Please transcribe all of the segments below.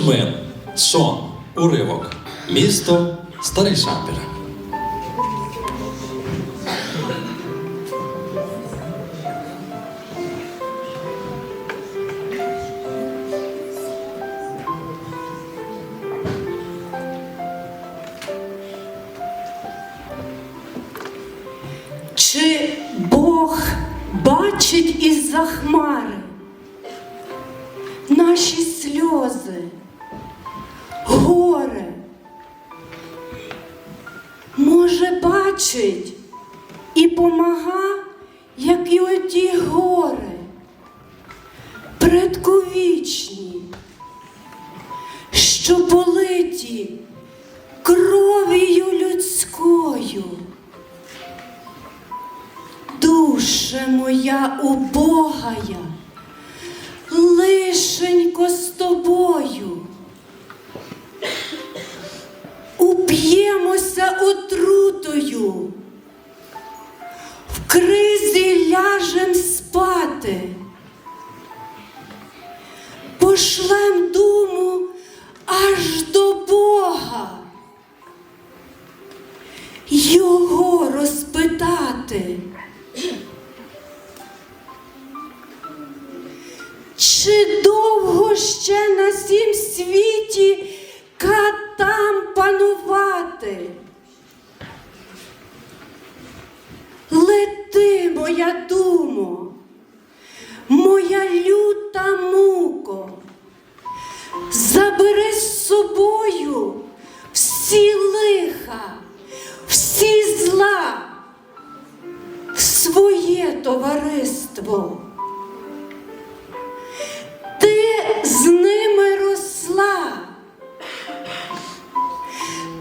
Кузьмин, сон, уривок, місто Старий Шампір. Бачить із-за хмари наші сльози, горе? Може, бачить і помага, як і оті гори, предковічні, що политі кров'ю людською. Душе моя убогая, лишенько з тобою. Отрутою, в кризі ляжем спати, пошлем думу аж до Бога. Його розпитати. Чи довго ще на сім світі катам панувати? Моя думо, моя люта муко, забери з собою всі лиха, всі зла, в своє товариство. Ти з ними росла,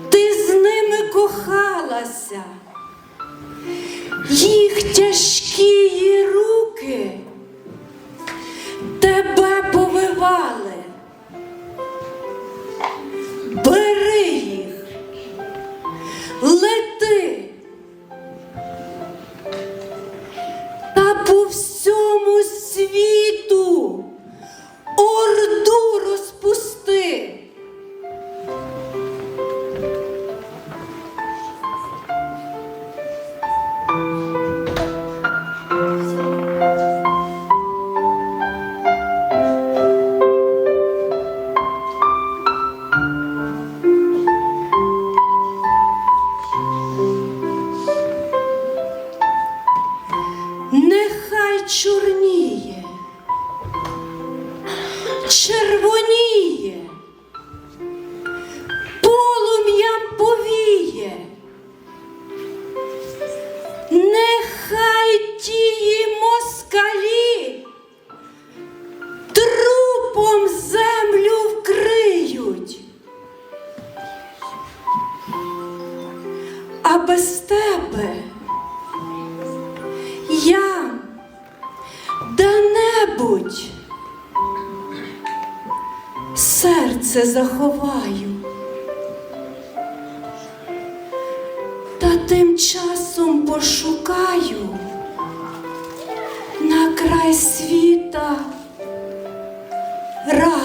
ти з ними кохалася, їх тяжкі руки тебе чорніє, червоніє, серце заховаю. Та тим часом пошукаю на край світа раю.